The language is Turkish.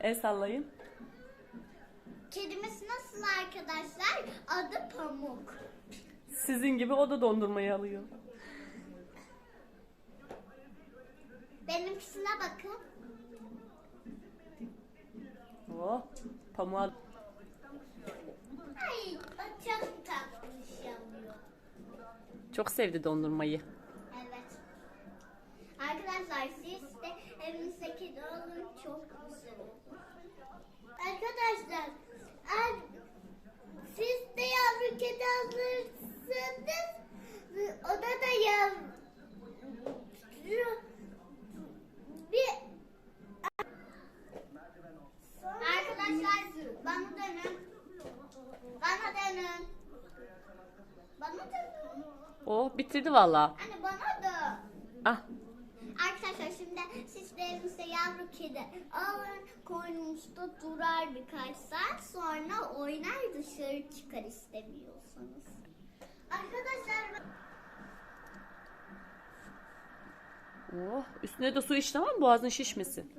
El sallayın. Kedimiz nasıl arkadaşlar? Adı Pamuk. Sizin gibi o da dondurmayı alıyor. Benimkisine bakın. Oh, pamuğa... Ay, çok tatlış yapıyor. Çok sevdi dondurmayı. Arkadaşlar siz de evinizde kedi alın çok güzel. Arkadaşlar eğer siz de yavru kedi alırsınız ona da yavru bir Arkadaşlar bana dönün. Bana dönün. Bana dönün. Oh, bitirdi valla. Anne bana dön. Ah, evinizde yavru kedi alın koynunuzda durar birkaç saat sonra oynar dışarı çıkar istemiyorsanız. Arkadaşlar oh. Üstüne de su iç tamam mı? Boğazın şişmesin.